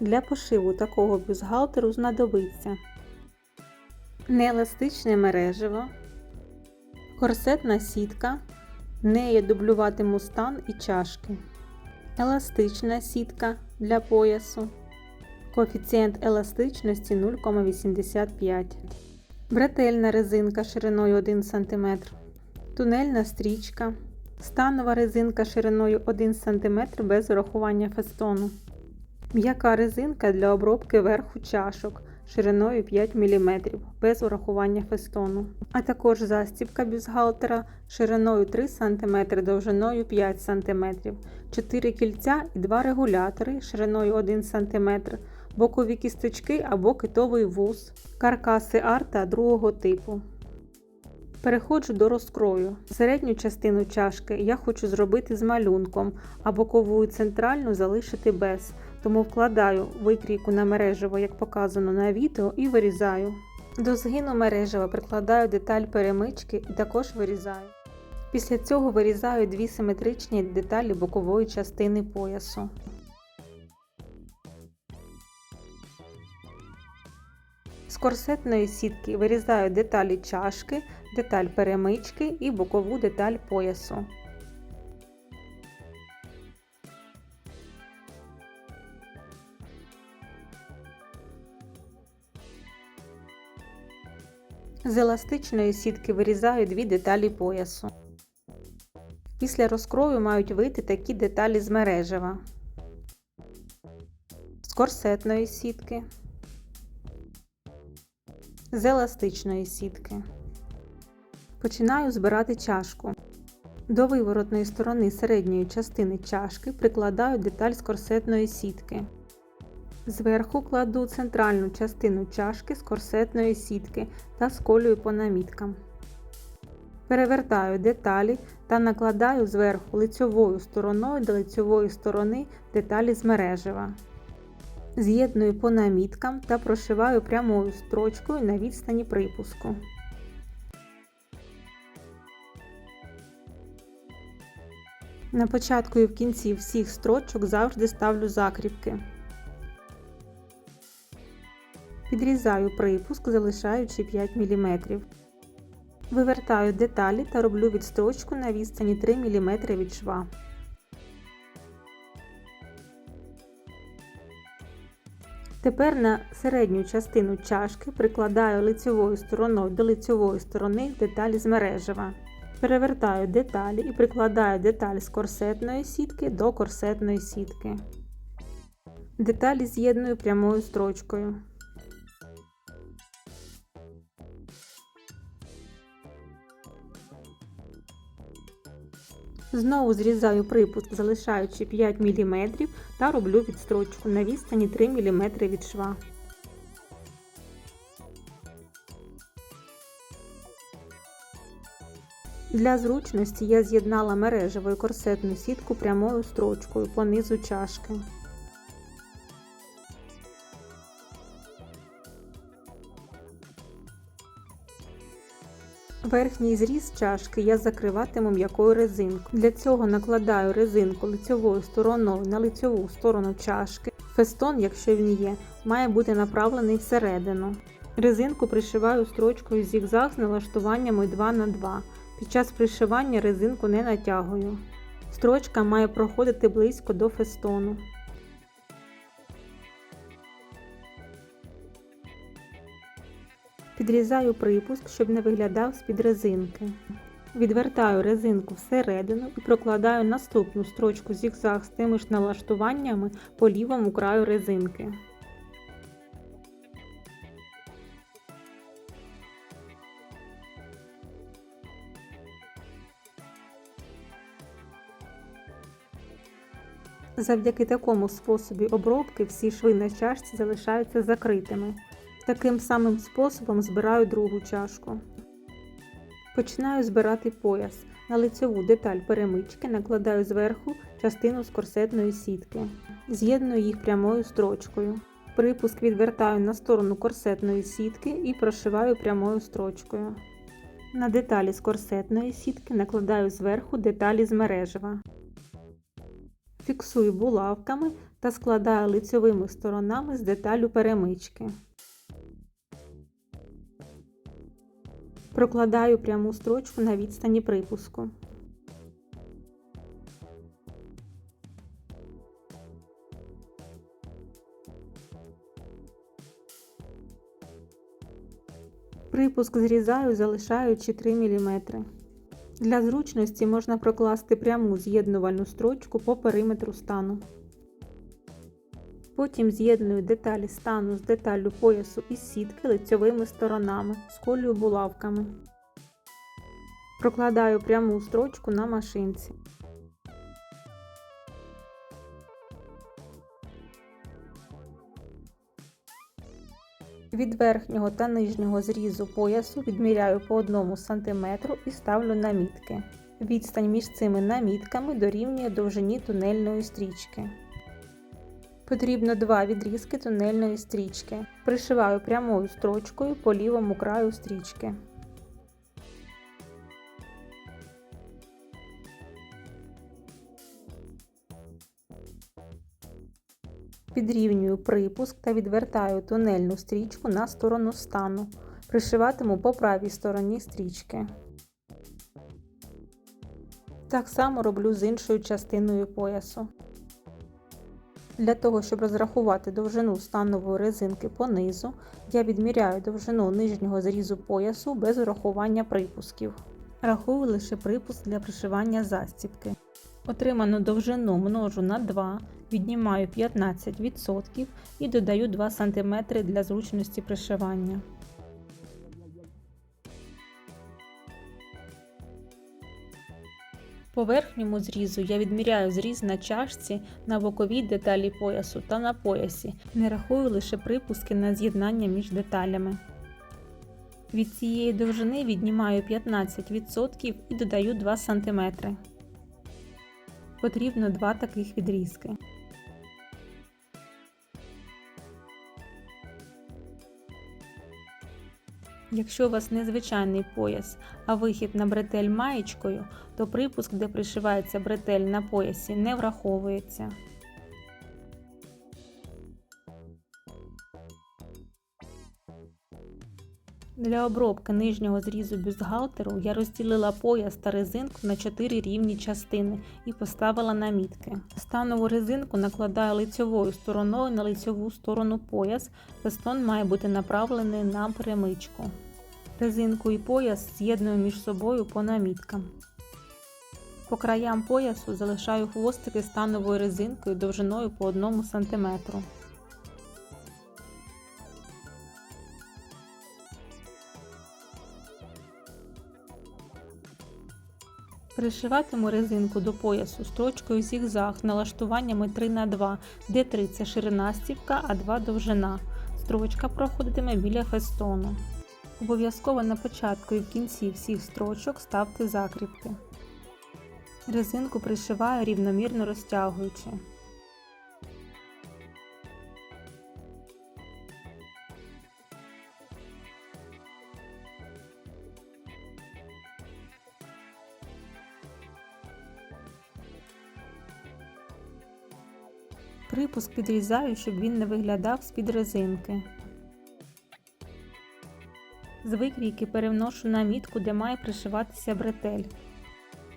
Для пошиву такого бюстгальтеру знадобиться нееластичне мережево, корсетна сітка, в неї дублювати мустан і чашки, еластична сітка для поясу, коефіцієнт еластичності 0,85, бретельна резинка шириною 1 см, тунельна стрічка, станова резинка шириною 1 см без урахування фестону. М'яка резинка для обробки верху чашок шириною 5 мм без урахування фестону, а також застібка бюстгальтера шириною 3 см довжиною 5 см, 4 кільця і 2 регулятори шириною 1 см, бокові кісточки або китовий вуз, каркаси арта другого типу. Переходжу до розкрою. Середню частину чашки я хочу зробити з малюнком, а бокову і центральну залишити без, тому вкладаю викрійку на мережево, як показано на відео, і вирізаю. До згину мережева прикладаю деталь перемички і також вирізаю. Після цього вирізаю дві симетричні деталі бокової частини поясу. З корсетної сітки вирізаю деталі чашки, деталь перемички і бокову деталь поясу. З еластичної сітки вирізаю дві деталі поясу. Після розкрою мають вийти такі деталі з мережева, з корсетної сітки, з еластичної сітки. Починаю збирати чашку. До виворотної сторони середньої частини чашки прикладаю деталь з корсетної сітки. Зверху кладу центральну частину чашки з корсетної сітки та сколюю по наміткам. Перевертаю деталі та накладаю зверху лицьовою стороною до лицьової сторони деталі з мережева. З'єдную по наміткам та прошиваю прямою строчкою на відстані припуску. На початку і в кінці всіх строчок завжди ставлю закріпки. Підрізаю припуск, залишаючи 5 мм. Вивертаю деталі та роблю відстрочку на відстані 3 мм від шва. Тепер на середню частину чашки прикладаю лицьовою стороною до лицьової сторони деталі з мережева. Перевертаю деталі і прикладаю деталь з корсетної сітки до корсетної сітки. Деталі з'єдную прямою строчкою. Знову зрізаю припуск, залишаючи 5 мм та роблю відстрочку на відстані 3 мм від шва. Для зручності я з'єднала мережеву корсетну сітку прямою строчкою по низу чашки. Верхній зріз чашки я закриватиму м'якою резинкою. Для цього накладаю резинку лицьовою стороною на лицьову сторону чашки. Фестон, якщо він є, має бути направлений всередину. Резинку пришиваю строчкою зігзаг з налаштуваннями 2 на 2 Під час пришивання резинку не натягую. Строчка має проходити близько до фестону. Підрізаю припуск, щоб не виглядав з-під резинки. Відвертаю резинку всередину і прокладаю наступну строчку зігзаг з тими ж налаштуваннями по лівому краю резинки. Завдяки такому способі обробки всі шви на чашці залишаються закритими. Таким самим способом збираю другу чашку. Починаю збирати пояс. На лицеву деталь перемички накладаю зверху частину з корсетної сітки. З'єдную їх прямою строчкою. Припуск відвертаю на сторону корсетної сітки і прошиваю прямою строчкою. На деталі з корсетної сітки накладаю зверху деталі з мережева. Фіксую булавками та складаю лицьовими сторонами з деталю перемички. Прокладаю пряму строчку на відстані припуску. Припуск зрізаю, залишаючи 3 мм. Для зручності можна прокласти пряму з'єднувальну строчку по периметру стану. Потім з'єдную деталі стану з деталлю поясу із сітки лицьовими сторонами, сколюю булавками. Прокладаю пряму строчку на машинці. Від верхнього та нижнього зрізу поясу відміряю по 1 см і ставлю намітки. Відстань між цими намітками дорівнює довжині тунельної стрічки. Потрібно два відрізки тунельної стрічки. Пришиваю прямою строчкою по лівому краю стрічки. Підрівнюю припуск та відвертаю тунельну стрічку на сторону стану. Пришиватиму по правій стороні стрічки. Так само роблю з іншою частиною поясу. Для того, щоб розрахувати довжину станової резинки по низу, я відміряю довжину нижнього зрізу поясу без урахування припусків. Рахую лише припуск для пришивання застібки. Отриману довжину множу на 2, віднімаю 15% і додаю 2 см для зручності пришивання. По верхньому зрізу я відміряю зріз на чашці на боковій деталі поясу та на поясі, не рахую лише припуски на з'єднання між деталями. Від цієї довжини віднімаю 15% і додаю 2 см. Потрібно два таких відрізки. Якщо у вас незвичайний пояс, а вихід на бретель маєчкою, то припуск, де пришивається бретель на поясі, не враховується. Для обробки нижнього зрізу бюстгальтеру я розділила пояс та резинку на 4 рівні частини і поставила намітки. Станову резинку накладаю лицьовою стороною на лицьову сторону пояс, фестон має бути направлений на перемичку. Резинку і пояс з'єдную між собою по наміткам. По краям поясу залишаю хвостики становою резинкою довжиною по 1 см. Пришиватиму резинку до поясу строчкою зігзаг налаштуваннями 3х2, де 3 це ширина стівка, а 2 довжина. Строчка проходитиме біля фестону. Обов'язково на початку і в кінці всіх строчок ставте закріпки. Резинку пришиваю рівномірно розтягуючи. Припуск підрізаю, щоб він не виглядав з-під резинки. З викрійки перевношу на мітку, де має пришиватися бретель.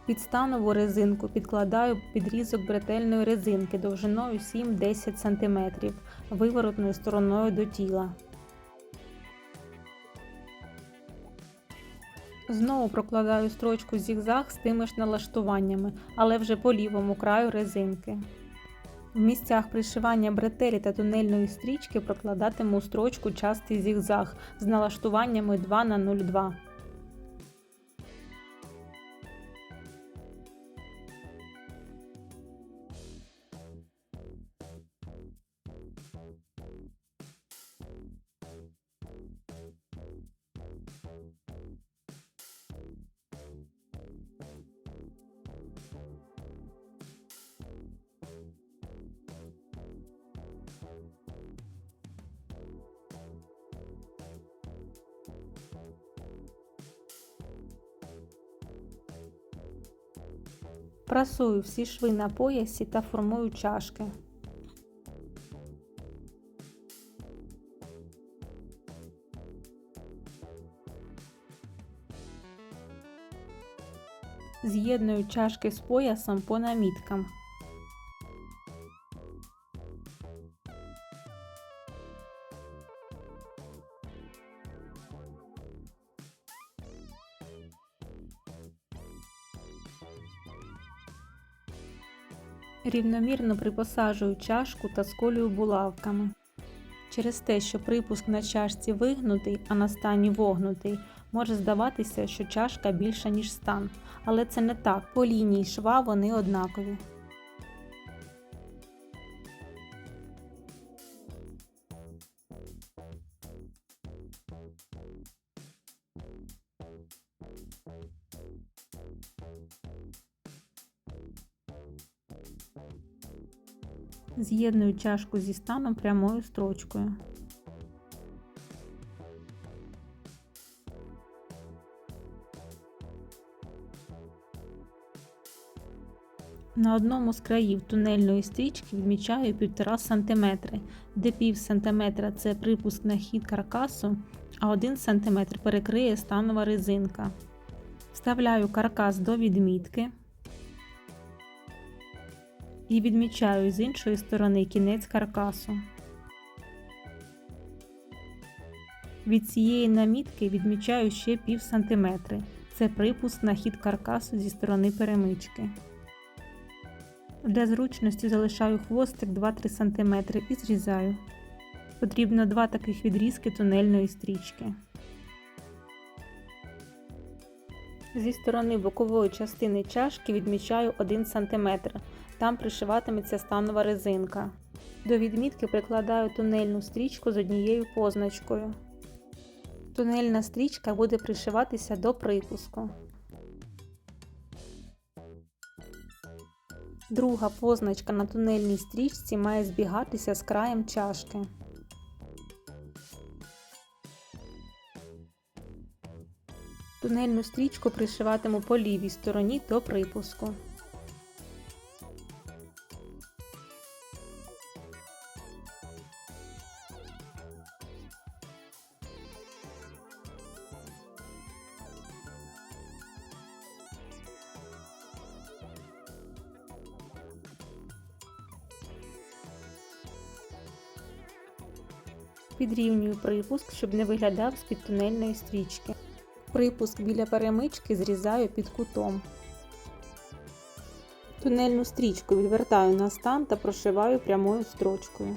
Під станову резинку підкладаю підрізок бретельної резинки довжиною 7-10 см виворотною стороною до тіла. Знову прокладаю строчку зігзаг з тими ж налаштуваннями, але вже по лівому краю резинки. В місцях пришивання бретелі та тунельної стрічки прокладатиму строчку частий зігзаг з налаштуваннями 2 на 02 Прасую всі шви на поясі та формую чашки. З'єдную чашки з поясом по наміткам. Рівномірно припосаджую чашку та сколюю булавками. Через те, що припуск на чашці вигнутий, а на стані вогнутий, може здаватися, що чашка більша, ніж стан, але це не так, по лінії шва вони однакові. З'єдную чашку зі станом прямою строчкою. На одному з країв тунельної стрічки відмічаю 1,5 см, де пів сантиметра це припуск на хід каркасу, а 1 см перекриє станова резинка. Вставляю каркас до відмітки і відмічаю з іншої сторони кінець каркасу. Від цієї намітки відмічаю ще пів сантиметри. Це припуск на хід каркасу зі сторони перемички. Для зручності залишаю хвостик 2-3 см і зрізаю. Потрібно два таких відрізки тунельної стрічки. Зі сторони бокової частини чашки відмічаю 1 см. Там пришиватиметься станова резинка. До відмітки прикладаю тунельну стрічку з однією позначкою. Тунельна стрічка буде пришиватися до припуску. Друга позначка на тунельній стрічці має збігатися з краєм чашки. Тунельну стрічку пришиватиму по лівій стороні до припуску. Підрівнюю припуск, щоб не виглядав з-під тунельної стрічки. Припуск біля перемички зрізаю під кутом. Тунельну стрічку відвертаю на стан та прошиваю прямою строчкою.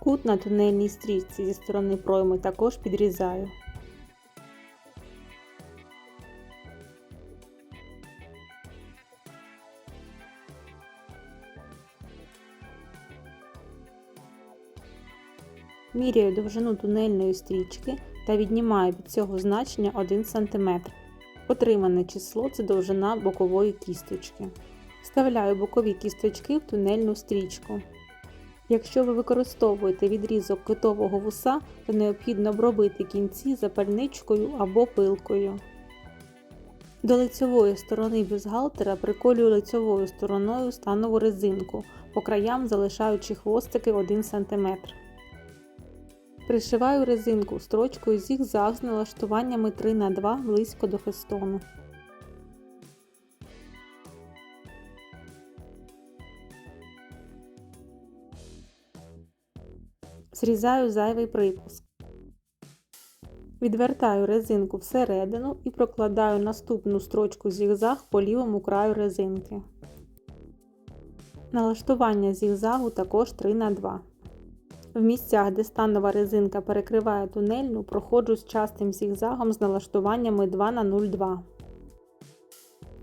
Кут на тунельній стрічці зі сторони пройми також підрізаю. Міряю довжину тунельної стрічки та віднімаю від цього значення 1 см. Отримане число це довжина бокової кісточки. Вставляю бокові кісточки в тунельну стрічку. Якщо ви використовуєте відрізок китового вуса, то необхідно обробити кінці запальничкою або пилкою. До лицьової сторони бюстгальтера приколюю лицьовою стороною станову резинку, по краям залишаючи хвостики 1 см. Пришиваю резинку строчкою зігзаг з налаштуваннями 3х2 близько до фестону. Зрізаю зайвий припуск. Відвертаю резинку всередину і прокладаю наступну строчку зігзаг по лівому краю резинки. Налаштування зігзагу також 3х2. В місцях, де станова резинка перекриває тунельну, проходжу з частим зігзагом з налаштуваннями 2 на 0,2.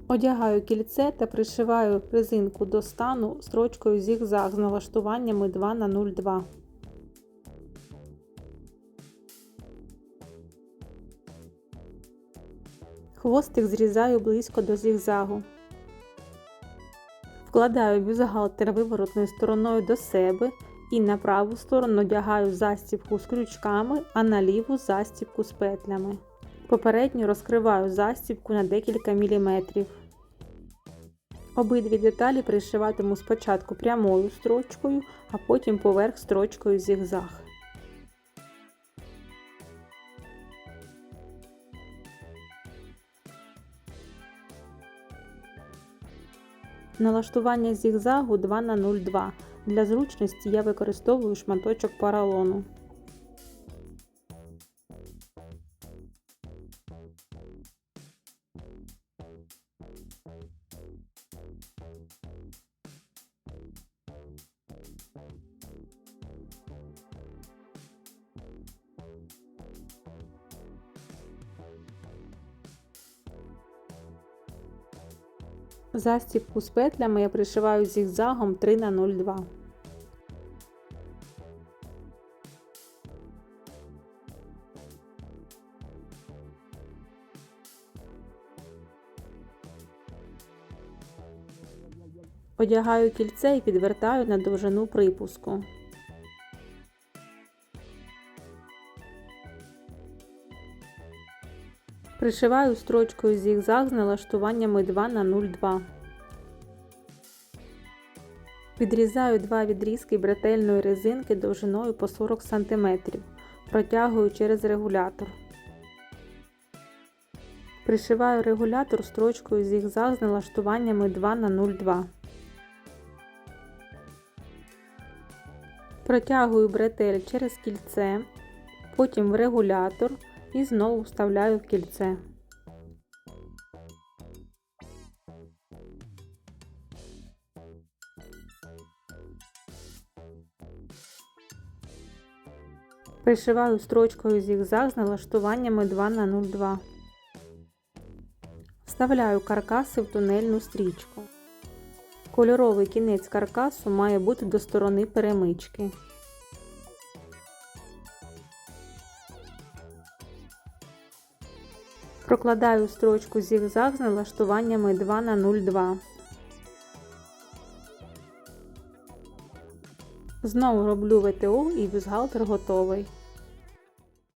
Одягаю кільце та пришиваю резинку до стану строчкою зігзаг з налаштуваннями 2 на 0,2. Хвостик зрізаю близько до зігзагу. Вкладаю бюзгалтер виворотною стороною до себе і на праву сторону одягаю застібку з крючками, а на ліву застібку з петлями. Попередньо розкриваю застібку на декілька міліметрів. Обидві деталі пришиватиму спочатку прямою строчкою, а потім поверх строчкою зігзаг. Налаштування зігзагу 2х02. Для зручності я використовую шматочок поролону. Застібку з петлями я пришиваю зігзагом 3 на 02 Одягаю кільце і підвертаю на довжину припуску. Пришиваю строчкою зігзаг з налаштуваннями 2 на 02 Відрізаю два відрізки бретельної резинки довжиною по 40 см, протягую через регулятор. Пришиваю регулятор строчкою зігзаг з налаштуваннями 2 на 02 Протягую бретель через кільце, потім в регулятор і знову вставляю в кільце. Пришиваю строчкою зігзаг з налаштуваннями 2 на 02 Вставляю каркаси в тунельну стрічку. Кольоровий кінець каркасу має бути до сторони перемички. Прокладаю строчку зігзаг з налаштуваннями 2 на 02 Знову роблю ВТО і бюстгальтер готовий.